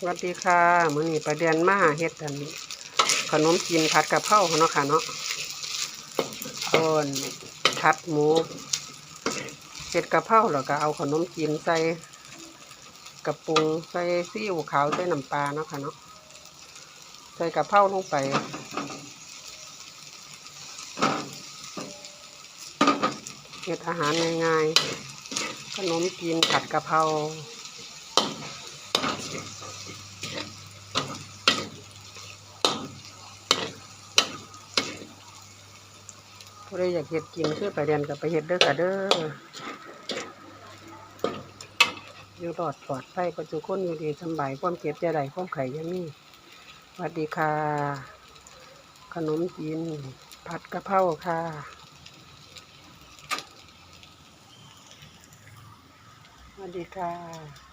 สวัสดีค่ะมื้อนี้ประเดียนมาเฮ็ดอันขนมจีนผัดกะเพราเนาะค่ะเนาะเอาอันผัดหมูเฮ็ดกะเพราแล้วก็เอาขนมจีนใส่กระปุงใส่ซีอิ๊วขาวใส่น้ำปลาเนาะค่ะเนาะใส่กะเพราลงไปเฮ็ดอาหารง่ายๆขนมจีนผัดกะเพรา ผู้ใดอยากเฮ็ดกินคือไปเรียนกับไปเฮ็ดเด้อค่ะเด้ออยู่รอดปลอดภัยปัจจุคนอยู่ดีสบายความเก็บจะได้ความไข่ยังมีสวัสดีค่ะ ขนมจีนผัดกะเพราค่ะสวัสดีค่ะ